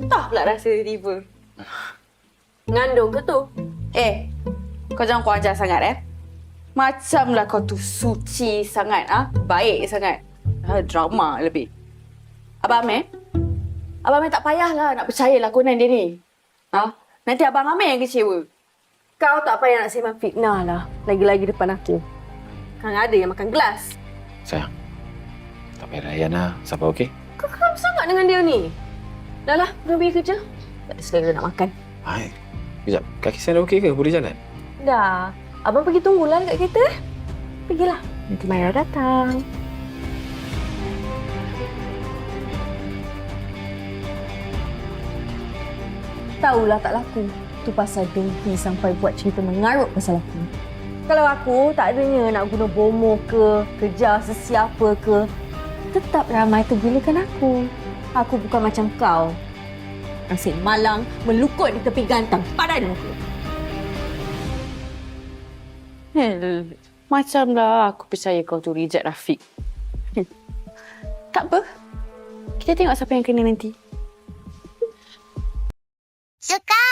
Muntah pula rasa tiba. Ngandung ke tu? Eh, kau jangan kau ajar sangat eh. Macamlah kau tu suci sangat ah, baik sangat. Ha, drama lebih. Abang Amir, Abang Amir tak payahlah nak percayalah konan dia ni. Ha? Nanti Abang Amir yang kecewa. Kau tak payah nak simpan fitnah lah. Lagi-lagi depan aku. Kan ada yang makan gelas. Sayang. Tak payah layan lah. Sabar okey? Kau keram sangat dengan dia ni. Dah lah, dah pergi kerja. Tak ada selera nak makan. Hai. Sekejap. Kaki saya dah okey ke? Boleh jalan? Dah. Abang pergi tunggulah dekat kereta. Pergilah. Nanti Maya datang. Tahulah tak laku. Tu pasal Dengki sampai buat cerita mengarut pasal aku. Kalau aku tak adanya nak guna bomo ke, kejar sesiapa ke, tetap ramai tergunakan aku. Aku bukan macam kau. Nasib malang melukut di tepi gantang. Padan aku. Hel, macamlah aku percaya kau tu reject Rafiq. tak apa. Kita tengok siapa yang kena nanti. Suka!